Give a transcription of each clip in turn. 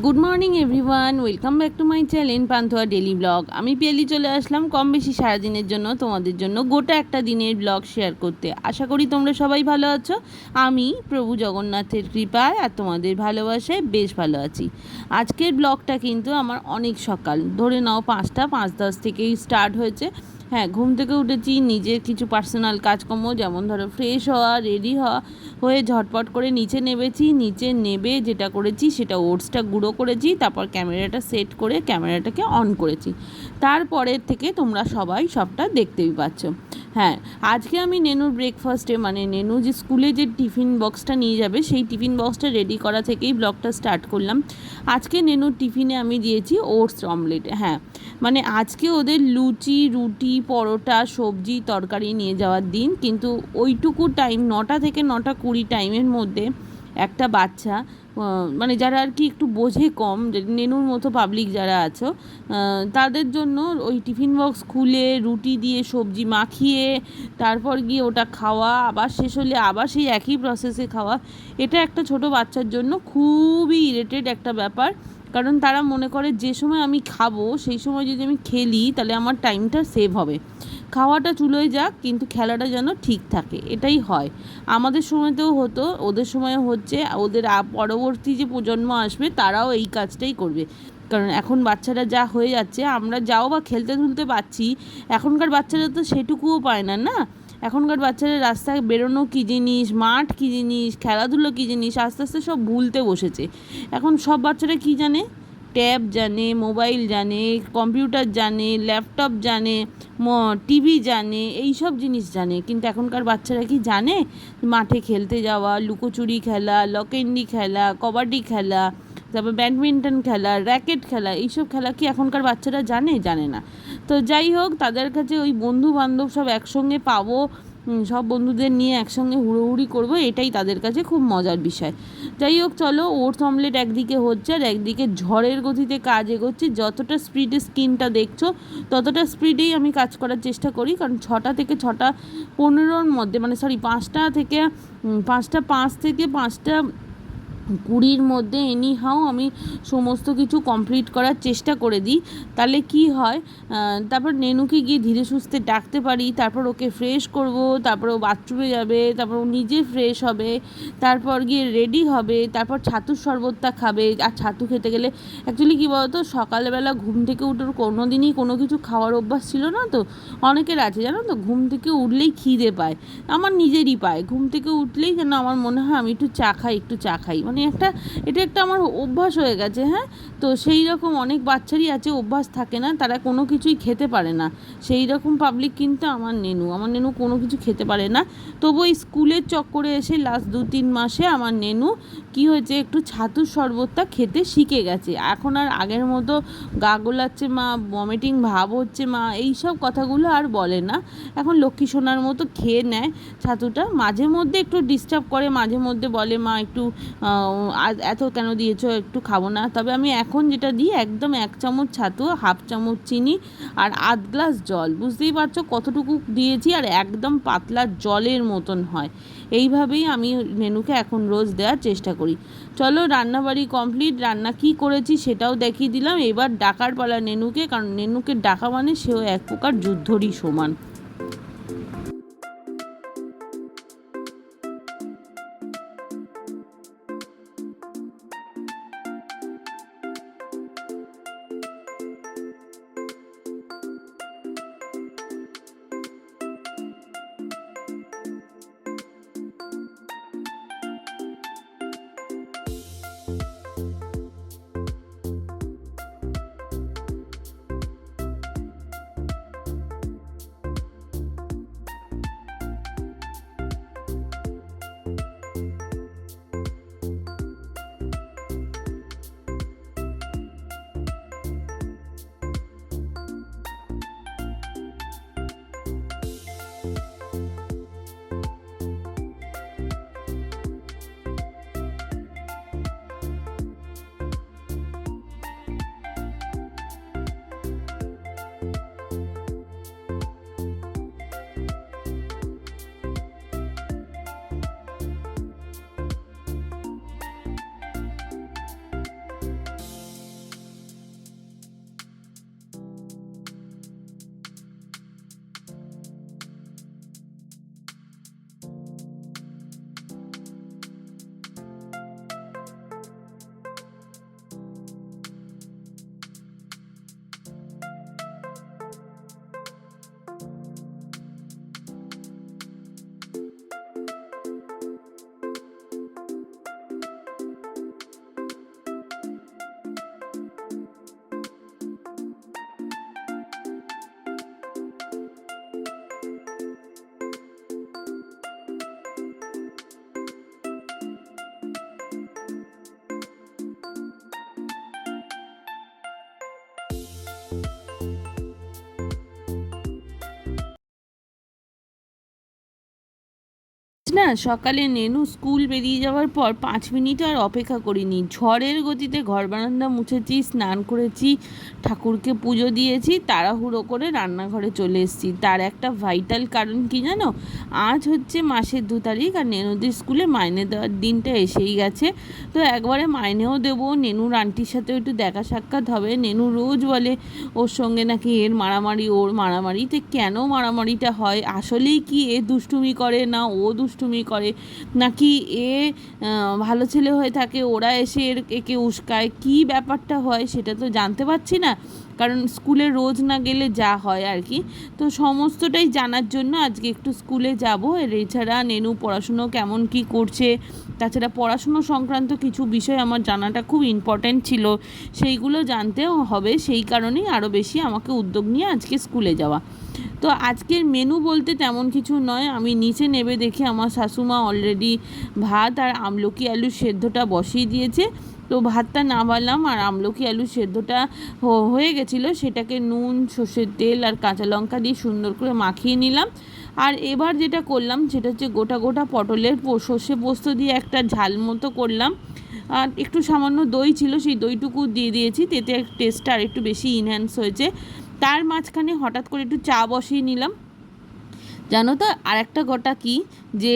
Good morning everyone welcome back to my channel Panthoa daily blog আমি পেলি চলে আসলাম কম বেশি সারাদিনের জন্য তোমাদের জন্য গোটা একটা দিনের ব্লগ শেয়ার করতে। আশা করি তোমরা সবাই ভালো আছো। আমি প্রভু জগন্নাথের কৃপায় আর তোমাদের ভালোবাসায় বেশ ভালো আছি। আজকের ব্লগটা কিন্তু আমার অনেক সকাল। ধরে নাও পাঁচটা, পাঁচ দশ থেকেই স্টার্ট হয়েছে। হ্যাঁ ঘুম থেকে উঠেছি, নিজের কিছু পার্সোনাল কাজকর্ম যেমন ধরো ফ্রেশ হওয়া রেডি হওয়া, হয়ে ঝটপট করে নিচে নেবেছি নিচে নেবে যেটা করেছি সেটা ওটসটা গুঁড়ো করেছি, তারপর ক্যামেরাটা সেট করে ক্যামেরাটাকে অন করেছি। তারপরের থেকে তোমরা সবাই সবটা দেখতেই পাচ্ছ। হ্যাঁ আজকে আমি নেনুর ব্রেকফাস্টে মানে নেনু যে স্কুলে যে টিফিন বক্সটা নিয়ে যাবে, সেই টিফিন বক্সটা রেডি করা থেকেই ব্লগটা স্টার্ট করলাম। আজকে নেনুর টিফিনে আমি দিয়েছি ওটস অমলেট হ্যাঁ। মানে আজকে ওদের লুচি, রুটি পরোটা, সবজি, তরকারি নিয়ে যাওয়ার দিন। কিন্তু ওইটুকু টাইম নটা থেকে নটা কুড়ি টাইমের মধ্যে একটা বাচ্চা মানে যারা আর কি একটু বোঝে কম নেনুর মতো পাবলিক যারা আছো তাদের জন্য ওই টিফিন বক্স খুলে, রুটি দিয়ে সবজি মাখিয়ে, তারপর গিয়ে ওটা খাওয়া, আবার শেষ হলে আবার সেই একই প্রসেসে খাওয়া। এটা একটা ছোট বাচ্চার জন্য খুবই ইরেটেড একটা ব্যাপার। কারণ তারা মনে করে যে সময় আমি খাব, সেই সময় যদি আমি খেলি, তাহলে আমার টাইমটা সেভ হবে। খাওয়াটা চুলোয় যাক, কিন্তু খেলাটা যেন ঠিক থাকে, এটাই হয়। আমাদের সময়তেও হতো, ওদের সময় হচ্ছে, ওদের পরবর্তী যে প্রজন্ম আসবে, তারাও এই কাজটাই করবে। কারণ এখন বাচ্চারা যা হয়ে যাচ্ছে, আমরা যাও বা খেলতে ধুলতে পাচ্ছি এখনকার বাচ্চারা তো সেটুকুও পায় না না? এখনকার বাচ্চারা রাস্তায় বেরোনো কী জিনিস, মাঠ কী জিনিস, খেলাধুলো কী জিনিস, আস্তে আস্তে সব ভুলতে বসেছে। এখন সব বাচ্চারা কী জানে? ট্যাব জানে, মোবাইল জানে, কম্পিউটার জানে, ল্যাপটপ জানে টিভি জানে এই সব জিনিস জানে। কিন্তু এখনকার বাচ্চারা কি জানে? মাঠে খেলতে যাওয়া, লুকোচুরি খেলা লকেন্ডি খেলা, কবাডি খেলা, তারপর ব্যাডমিন্টন খেলা, র্যাকেট খেলা, এইসব খেলা কি এখনকার বাচ্চারা জানে? জানে না। তো যাই হোক, তাদের কাছে ওই বন্ধু বান্ধব সব একসঙ্গে পাবো। সব বন্ধুদের নিয়ে একসঙ্গে হুড়োহুড়ি করব, এটাই তাদের কাছে খুব মজার বিষয়। যাই হোক, চলো ওটস অমলেট একদিকে হচ্ছে আর একদিকে ঝড়ের গতিতে কাজ এগোচ্ছে। যতটা স্পিডে স্কিনটা দেখছ, ততটা স্পিডেই আমি কাজ করার চেষ্টা করি। কারণ ছটা থেকে ছটা পনেরোর মধ্যে মানে সরি পাঁচটা থেকে পাঁচটা পাঁচ থেকে পাঁচটা কুড়ির মধ্যে এনি হাও আমি সমস্ত কিছু কমপ্লিট করার চেষ্টা করে দিই। তাহলে কি হয়? তারপর নেনুকে গিয়ে ধীরে সুস্থে ডাকতে পারি, তারপর ওকে ফ্রেশ করব, তারপর ও বাথরুমে যাবে, তারপর ও নিজে ফ্রেশ হবে, তারপর গিয়ে রেডি হবে, তারপর ছাতুর শরবতটা খাবে। আর ছাতু খেতে গেলে অ্যাকচুয়ালি কী বলতো? সকালবেলা ঘুম থেকে উঠে ওর কোনো দিনই কোনো কিছু খাওয়ার অভ্যাস ছিল না তো? অনেকের আছে, জানো তো? ঘুম থেকে উঠলেই খিদে পায়। আমার নিজেরই পায়। ঘুম থেকে উঠলেই যেন আমার মনে হয় আমি একটু চা খাই, একটু চা খাই। মানে একটা, এটা একটা আমার অভ্যাস হয়ে গেছে হ্যাঁ? তো সেই রকম অনেক বাচ্চারই আছে, অভ্যাস থাকে না, তারা কোনো কিছুই খেতে পারে না। সেই রকম পাবলিক কিন্তু আমার নেনু আমার নেনু কোনো কিছু খেতে পারে না। তবু এই স্কুলের চক্করে এসে লাস্ট দু তিন মাসে আমার নেনু কি হয়েছে? একটু ছাতুর শরবতটা খেতে শিখে গেছে। এখন আর আগের মতো গা গোলাচ্ছে মা ভমিটিং ভাব হচ্ছে মা এই সব কথাগুলো আর বলে না। এখন লক্ষ্মী সোনার মতো খেয়ে নেয় ছাতুটা। মাঝে মধ্যে একটু ডিস্টার্ব করে, মাঝে মধ্যে বলে, মা, একটু এত কেন দিয়েছ? একটু খাব না। তবে আমি এখন যেটা দিই, একদম এক চামচ ছাতু, হাফ চামচ চিনি আর আধ গ্লাস জল। বুঝতেই পারছ কতটুকু দিয়েছি? আর একদম পাতলা জলের মতন হয়। এইভাবেই আমি মেনুকে এখন রোজ দেওয়ার চেষ্টা করি। চলো রান্নাবাড়ি কমপ্লিট রান্না কি করেছি সেটাও দেখিয়ে দিলাম। এবার ডাকার পালা নেনুকে, কারণ নেনুকে ডাকা মানে সেও এক প্রকার যুদ্ধরই সমান। you না, সকালে নেনু স্কুল বেরিয়ে যাওয়ার পর পাঁচ মিনিট আর অপেক্ষা করিনি। ঝড়ের গতিতে ঘর বারান্দা মুছেছি, স্নান করেছি, ঠাকুরকে পুজো দিয়েছি, তাড়াহুড়ো করে রান্নাঘরে চলে এসেছি। তার একটা ভাইটাল কারণ কি জানো? আজ হচ্ছে মাসের দু তারিখ আর নেনুদের স্কুলে মাইনে দেওয়ার দিনটা এসেই গেছে। তো একবারে মাইনেও দেবো, নেনুর আন্টির সাথেও একটু দেখা সাক্ষাৎ হবে। নেনু রোজ বলে, ওর সঙ্গে নাকি এর মারামারি, ওর মারামারি। তো কেন মারামারিটা হয়? আসলেই কি এ দুষ্টুমি করে? না, ও দুষ্টুমি করে। নাকি এ ভালো ছেলে হয়ে থাকে, ওরা এসে এর, একে উস্কায়, কী ব্যাপারটা হয় সেটা তো জানতে পারছি না। কারণ স্কুলে রোজ না গেলে যা হয় আর কি। তো সমস্তটাই জানার জন্য আজকে একটু স্কুলে যাব। এর এছাড়া নেনু পড়াশুনো কেমন কি করছে? তাছাড়া পড়াশুনো সংক্রান্ত কিছু বিষয় আমার জানাটা খুব ইম্পর্ট্যান্ট ছিল। সেইগুলো জানতেও হবে। সেই কারণেই আরও বেশি আমাকে উদ্যোগ নিয়ে আজকে স্কুলে যাওয়া। তো আজকের মেনু বলতে তেমন কিছু নয়। আমি নিচে নেবে দেখে আমার শাশুমা অলরেডি ভাত আর আমলকি আলুর সেদ্ধটা বসিয়ে দিয়েছে। তো ভাতটা নামালাম আর আমলকি আলুর সেদ্ধটা হয়ে গেছিল, সেটাকে নুন, সর্ষের তেল আর কাঁচা লঙ্কা দিয়ে সুন্দর করে মাখিয়ে নিলাম। আর এবার যেটা করলাম সেটা হচ্ছে গোটা গোটা পটলের সর্ষে পোস্ত দিয়ে একটা ঝাল মতো করলাম। আর একটু সামান্য দই ছিল, সেই দইটুকু দিয়ে দিয়েছি, তেতে টেস্টটা আর একটু বেশি ইনহ্যান্স হয়েছে। তার মাঝখানে হঠাৎ করে একটু চা বসিয়ে নিলাম। জানো তো আর একটা গোটা কি? যে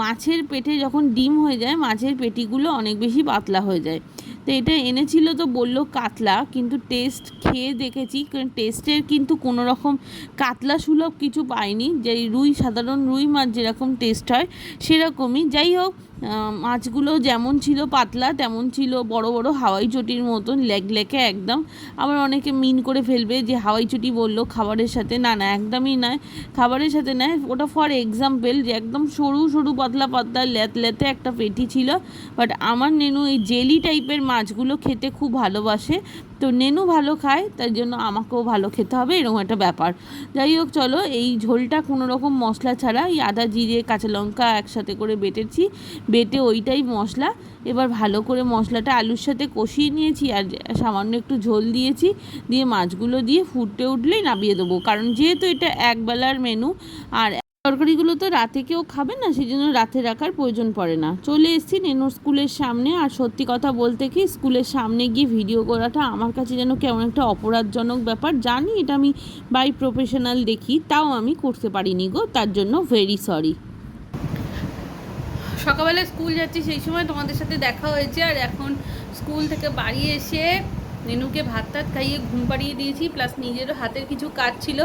মাছের পেটে যখন ডিম হয়ে যায়, মাছের পেটিগুলো অনেক বেশি পাতলা হয়ে যায়। তো এটা এনেছিল তো বলল কাতলা, কিন্তু টেস্ট খেয়ে দেখেছি, কারণ টেস্টের কিন্তু কোনো রকম কাতলা সুলভ কিছু পাইনি। যে রুই, সাধারণ রুই মাছ যেরকম টেস্ট হয়, সেরকমই। যাই হোক মাছগুলো যেমন ছিল পাতলা, তেমন ছিল বড় বড় হাওয়াই চটির মতন লেগ লেকে একদম। আবার অনেকে মিন করে ফেলবে যে হাওয়াই চটি বলল খাবারের সাথে। না না, একদমই নয়। খাবারের সাথে নয়, ওটা ফর এক্সাম্পল যে একদম সরু সরু, পাতলা পাতলা ল্যাত ল্যাতে একটা পেটি ছিল। বাট আমার নেনু এই জেলি টাইপের মাছগুলো খেতে খুব ভালোবাসে। তো নেনু ভালো খায়, তাই জন্য আমাকেও ভালো খেতে হবে, এরকম একটা ব্যাপার। যাই হোক, চলো, এই ঝোলটা কোনো রকম মশলা ছাড়া, এই আদা, জিরে, কাঁচা লঙ্কা একসাথে করে বেটেছি। বেটে ওইটাই মশলা। এবার ভালো করে মশলাটা আলুর সাথে কষিয়ে নিয়েছি আর সামান্য একটু ঝোল দিয়েছি। দিয়ে মাছগুলো দিয়ে ফুটে উঠলেই নামিয়ে দেবো। কারণ যেহেতু এটা একবেলার মেনু আর তরকারিগুলো তো রাতে কেউ খাবে না সেই জন্য রাতে রাখার প্রয়োজন পড়ে না। চলে এসেছি নেনুর স্কুলের সামনে, আর সত্যি কথা বলতে কি, স্কুলের সামনে গিয়ে ভিডিও করাটা আমার কাছে যেন কেমন একটা অপরাধজনক ব্যাপার। জানি এটা আমি বাই প্রফেশনাল দেখি, তাও আমি করতে পারিনি গো, তার জন্য ভেরি সরি সকালবেলা স্কুল যাচ্ছি, সেই সময় তোমাদের সাথে দেখা হয়েছে। আর এখন স্কুল থেকে বাড়ি এসে নেনুকে ভাত টাত খাইয়ে ঘুম পাড়িয়ে দিয়েছি প্লাস নিজেরও হাতের কিছু কাজ ছিল,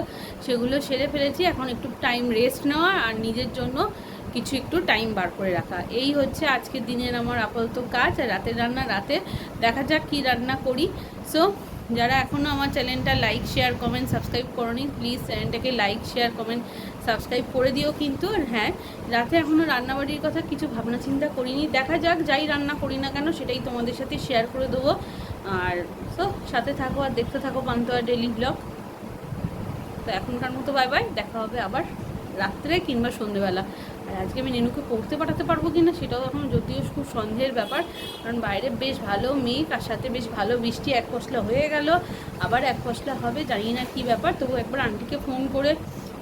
সেগুলো সেরে ফেলেছি। এখন একটু টাইম রেস্ট নেওয়া আর নিজের জন্য কিছু একটু টাইম বার করে রাখা। এই হচ্ছে আজকের দিনের আমার আপাতত কাজ। আর রাতের রান্না রাতে দেখা যাক কী রান্না করি। সো যারা এখনও আমার চ্যানেলটা লাইক শেয়ার কমেন্ট সাবস্ক্রাইব করনি প্লিজ চ্যানেলটাকে লাইক শেয়ার কমেন্ট সাবস্ক্রাইব করে দিও কিন্তু। আর হ্যাঁ রাতে এখনও রান্নাবাড়ির কথা কিছু ভাবনা চিন্তা করিনি। দেখা যাক, যাই রান্না করি না কেন সেটাই তোমাদের সাথে শেয়ার করে দেবো। আর তো, সাথে থাকো আর দেখতে থাকো পান্তোয়া ডেলি ব্লগ তো এখনকার মতো বাই বাই দেখা হবে আবার রাত্রে কিংবা সন্ধেবেলা। আর আজকে আমি নেনুকে পড়তে পাঠাতে পারব কি না সেটাও এখন যদিও খুব সন্দেহের ব্যাপার। কারণ বাইরে বেশ ভালো মেঘ আর সাথে বেশ ভালো বৃষ্টি, এক পশলা হয়ে গেল। আবার এক পশলা হবে জানি না কী ব্যাপার। তবু একবার আন্টিকে ফোন করে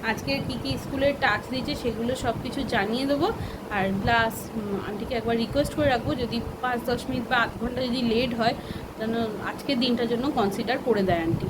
আজকে কি কি স্কুলের টাস্ক দিয়েছে সেগুলো সব কিছু জানিয়ে দেবো। আর প্লাস আন্টিকে একবার রিকোয়েস্ট করে রাখব, যদি পাঁচ দশ মিনিট বা আধ ঘণ্টা যদি লেট হয়, যেন আজকের দিনটার জন্য কনসিডার করে দেয় আন্টি।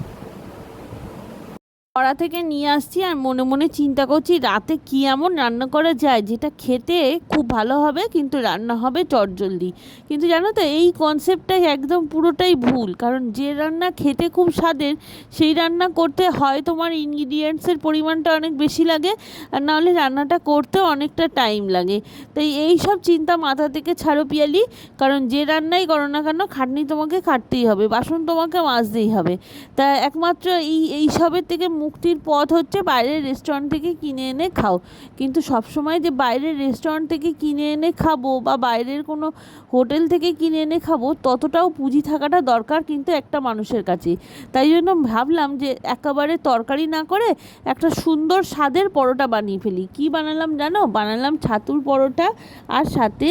কড়া থেকে নিয়ে আসছি আর মনে মনে চিন্তা করছি রাতে কী এমন রান্না করা যায় যেটা খেতে খুব ভালো হবে কিন্তু রান্না হবে চটজলদি। কিন্তু জানো তো এই কনসেপ্টটাই একদম পুরোটাই ভুল। কারণ যে রান্না খেতে খুব স্বাদের, সেই রান্না করতে হয় তোমার ইনগ্রিডিয়েন্টসের পরিমাণটা অনেক বেশি লাগে আর নাহলে রান্নাটা করতেও অনেকটা টাইম লাগে। তাই এই সব চিন্তা মাথা থেকে ছাড়ো পিয়ালি, কারণ যে রান্নাই করো না কেন খাটনি তোমাকে খাটতেই হবে, বাসন তোমাকে মাজতেই হবে। তা একমাত্র এই এই সবের থেকে মুক্তির পথ হচ্ছে বাইরের রেস্টুরেন্ট থেকে কিনে এনে খাও। কিন্তু সবসময় যে বাইরের রেস্টুরেন্ট থেকে কিনে এনে খাব বা বাইরের কোনো হোটেল থেকে কিনে এনে খাব, ততটাও পুঁজি থাকাটা দরকার কিন্তু একটা মানুষের কাছে তাই জন্য ভাবলাম যে একেবারে তরকারি না করে একটা সুন্দর স্বাদের পরোটা বানিয়ে ফেলি। কি বানালাম জানো? বানালাম ছাতুর পরোটা আর সাথে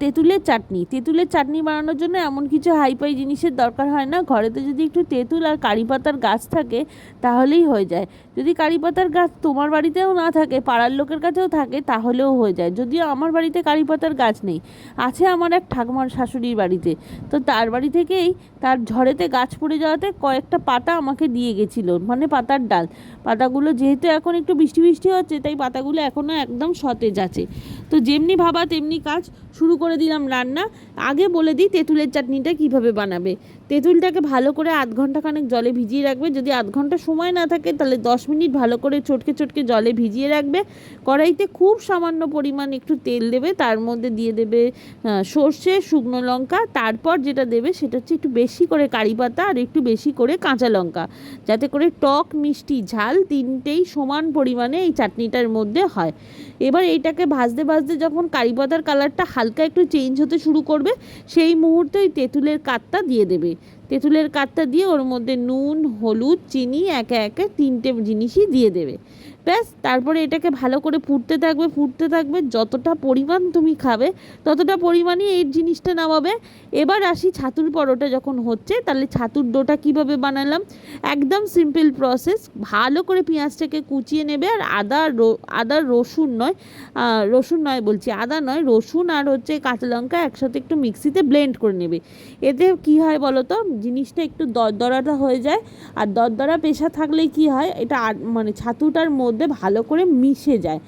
তেঁতুলের চাটনি। তেঁতুলের চাটনি বানানোর জন্য এমন কিছু হাইফাই জিনিসের দরকার হয় না। ঘরেতে যদি একটু তেঁতুল আর কারি পাতার গাছ থাকে, তাহলেই হয়ে যায়। যদি কারি পাতার গাছ তোমার বাড়িতেও না থাকে, পাড়ার লোকের কাছেও থাকে, তাহলেও হয়ে যায়। যদিও আমার বাড়িতে কারি পাতার গাছ নেই, আছে আমার এক ঠাকুমার শাশুড়ির বাড়িতে। তো তার বাড়ি থেকেই তার ঝড়েতে গাছ পড়ে যাওয়াতে কয়েকটা পাতা আমাকে দিয়ে গেছিল মানে পাতার ডাল। পাতাগুলো যেহেতু এখন একটু বৃষ্টি বৃষ্টি হচ্ছে, তাই পাতাগুলো এখনও একদম সতেজ আছে। তো যেমনি ভাবা তেমনি কাজ শুরু করে দিলাম রান্না। আগে বলে দিই, তেঁতুলের চাটনিটা কীভাবে বানাবে? তেঁতুলটাকে ভালো করে আধ ঘণ্টা খানেক জলে ভিজিয়ে রাখবে। যদি আধ ঘণ্টা সময় না থাকে, তাহলে দশ মিনিট ভালো করে চটকে চটকে জলে ভিজিয়ে রাখবে। কড়াইতে খুব সামান্য পরিমাণ একটু তেল দেবে, তার মধ্যে দিয়ে দেবে সর্ষে, শুকনো লঙ্কা। তারপর যেটা দেবে, সেটা হচ্ছে একটু বেশি করে কারি পাতা আর একটু বেশি করে কাঁচা লঙ্কা। যাতে করে টক, মিষ্টি, ঝাল তিনটেই সমান পরিমাণে এই চাটনিটার মধ্যে হয়। এবার এইটাকে ভাজতে ভাজতে যখন কারি পাতার কালারটা হালকা একটু চেঞ্জ হতে শুরু করবে, সেই মুহূর্তে ওই তেঁতুলের কাতটা দিয়ে দেবে। তেঁতুলের কাতটা দিয়ে ওর মধ্যে নুন, হলুদ, চিনি একে একে তিনটে জিনিসই দিয়ে দেবে। ব্যাস, তারপরে এটাকে ভালো করে ফুটতে থাকবে ফুটতে থাকবে, যতটা পরিমাণ তুমি খাবে, ততটা পরিমাণই এই জিনিসটা নামাবে। এবার আসি ছাতুর পরোটা যখন হচ্ছে, তাহলে ছাতুর ডোটা কীভাবে বানালাম? একদম সিম্পল প্রসেস ভালো করে পেঁয়াজটাকে কুচিয়ে নেবে, আর আদা আদা রসুন নয় রসুন নয় বলছি, আদা নয়, রসুন আর হচ্ছে কাঁচা লঙ্কা একসাথে একটু মিক্সিতে ব্লেন্ড করে নেবে। এতে কি হয় বলো তো জিনিসটা একটু দরদরাটা হয়ে যায়, আর দরদরা পেশা থাকলে কি হয়, এটা মানে ছাতুটার মধ্যে ভালো করে মিশে যায়।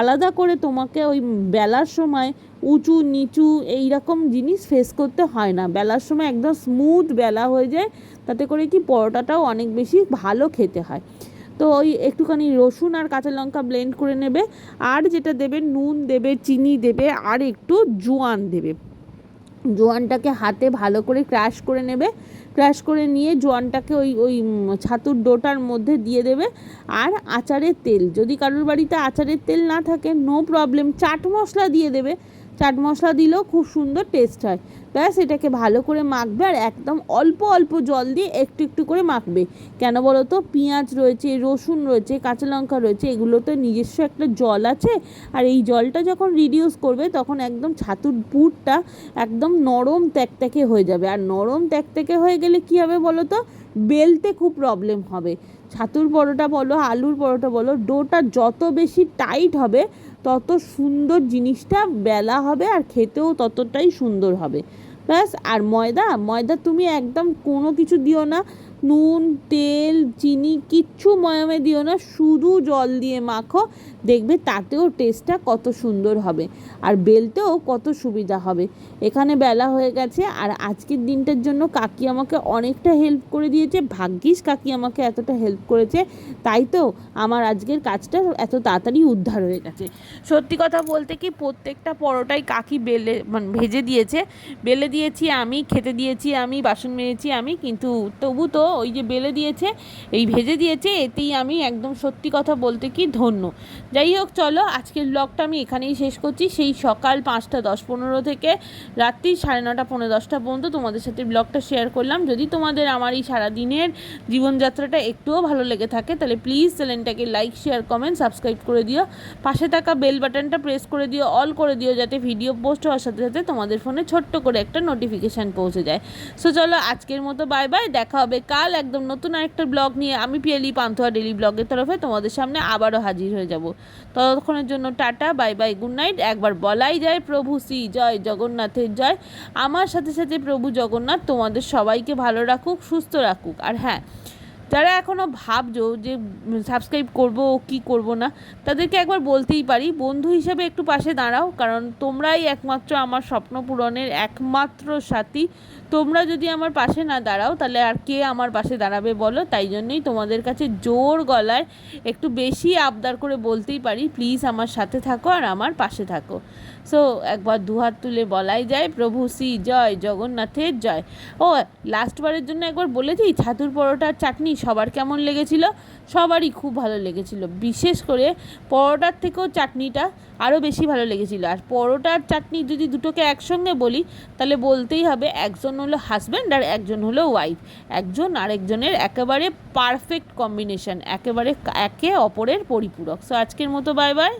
আলাদা করে তোমাকে ওই বেলার সময় উঁচু, নিচু এই রকম জিনিস ফেস করতে হয় না। বেলার সময় একদম স্মুথ বেলা হয়ে যায়, তাতে করে কি পরোটাটাও অনেক বেশি ভালো খেতে হয়। তো ওই একটুখানি রসুন আর কাঁচা লঙ্কা ব্লেন্ড করে নেবে, আর যেটা দেবে নুন দেবে, চিনি দেবে, আর একটু জোয়ান দেবে। জোয়ানটাকে হাতে ভালো করে ক্র্যাশ করে নেবে। ক্র্যাশ করে নিয়ে জোয়ানটাকে ওই ওই ছাতুর ডোটার মধ্যে দিয়ে দেবে আর আচারের তেল। যদি কারোর বাড়িতে আচারের তেল না থাকে নো প্রবলেম চাট মশলা দিয়ে দেবে। চাট মশলা দিলেও খুব সুন্দর টেস্ট হয়। ব্যাস এটাকে ভালো করে মাখবে আর একদম অল্প অল্প জল দিয়ে একটু একটু করে মাখবে। কেন বলো তো? পেঁয়াজ রয়েছে, রসুন রয়েছে, কাঁচা লঙ্কা রয়েছে, এগুলোতে নিজস্ব একটা জল আছে। আর এই জলটা যখন রিডিউস করবে, তখন একদম ছাতুর পুরটা একদম নরম ত্যাকত্যাকে হয়ে যাবে। আর নরম ত্যাকত্যাকে হয়ে গেলে কী হবে বলো তো? বেলতে খুব প্রবলেম হবে। ছাতুর পরোটা বলো, আলুর পরোটা বলো, ডোটা যত বেশি টাইট হবে, তত সুন্দর জিনিসটা বেলা হবে আর খেতেও ততটাই সুন্দর হবে। ব্যাস আর ময়দা ময়দা তুমি একদম কোনো কিছু দিও না। নুন, তেল, চিনি কিচ্ছু ময়ামে দিও না, শুধু জল দিয়ে মাখো, দেখবে তাতেও টেস্টটা কত সুন্দর হবে। আর বেলতেও কত সুবিধা হবে। এখানে বেলা হয়ে গেছে, আর আজকের দিনটার জন্য কাকি আমাকে অনেকটা হেল্প করে দিয়েছে। ভাগ্যিস কাকি আমাকে এতটা হেল্প করেছে। তাই তো আমার আজকের কাজটা এত তাড়াতাড়ি উদ্ধার হয়ে গেছে। সত্যি কথা বলতে কি, প্রত্যেকটা পরোটাই কাকি বেলে মানে ভেজে দিয়েছে। বেলে দিয়েছি আমি, খেতে দিয়েছি আমি, বাসন মেরেছি আমি, কিন্তু তবু তো ওই যে বেলে দিয়েছে, এই ভেজে দিয়েছে, এতেই আমি একদম সত্যি কথা বলতে কি ধন্য। যাই হোক, চলো, আজকের ব্লগটা আমি এখানেই শেষ করছি। সেই সকাল পাঁচটা দশ পনেরো থেকে রাত্রি সাড়ে নটা পনেরো দশটা পর্যন্ত তোমাদের সাথে ব্লগটা শেয়ার করলাম। যদি তোমাদের আমার এই সারাদিনের জীবনযাত্রাটা একটুও ভালো লেগে থাকে, তাহলে প্লিজ চ্যানেলটাকে লাইক শেয়ার কমেন্ট সাবস্ক্রাইব করে দিও। পাশে থাকা বেল বাটনটা প্রেস করে দিও অল করে দিও, যাতে ভিডিও পোস্ট হওয়ার সাথে সাথে তোমাদের ফোনে ছোট্ট করে একটা নোটিফিকেশান পৌঁছে যায়। সো চলো, আজকের মতো বাই বাই দেখা হবে কাল একদম নতুন আরেকটা ব্লগ নিয়ে আমি পিয়ালি পান্থোয়া ডেলি ব্লগের তরফে তোমাদের সামনে আবারও হাজির হয়ে যাব। ততক্ষণের জন্য tata, bye bye, good night. একবার বলাই যায়, প্রভু শ্রী জয় জগন্নাথের জয়। আমার সাথে সাথে প্রভু জগন্নাথ তোমাদের সবাইকে ভালো রাখুক, সুস্থ রাখুক। আর হ্যাঁ যারা এখনও ভাবছ যে সাবস্ক্রাইব করব, কি করব না, তাদেরকে একবার বলতেই পারি। বন্ধু হিসেবে একটু পাশে দাঁড়াও, কারণ তোমরাই একমাত্র আমার স্বপ্ন পূরণের একমাত্র সাথী। তোমরা যদি আমার পাশে না দাঁড়াও, তাহলে আর কে আমার পাশে দাঁড়াবে বলো? তাই জন্যই তোমাদের কাছে জোর গলায় একটু বেশি আবদার করে বলতেই পারি প্লিজ আমার সাথে থাকো আর আমার পাশে থাকো। সো একবার দুহাত তুলে বলাই যায়, প্রভু শ্রী জয়, জগন্নাথের জয়। ও লাস্টবারের জন্য একবার বলেছি ছাতুর পরোটার চাটনি সবার কেমন লেগেছিল? সবারই খুব ভালো লেগেছিল। বিশেষ করে পরোটার থেকেও চাটনিটা আরও বেশি ভালো লেগেছিল। আর পরোটার চাটনি যদি দুটোকে একসঙ্গে বলি, তাহলে বলতেই হবে, একজন হলো হাজব্যান্ড আর একজন হলো ওয়াইফ একজন আরেকজনের একেবারে পারফেক্ট কম্বিনেশন একেবারে একে অপরের পরিপূরক। সো আজকের মতো বাই বাই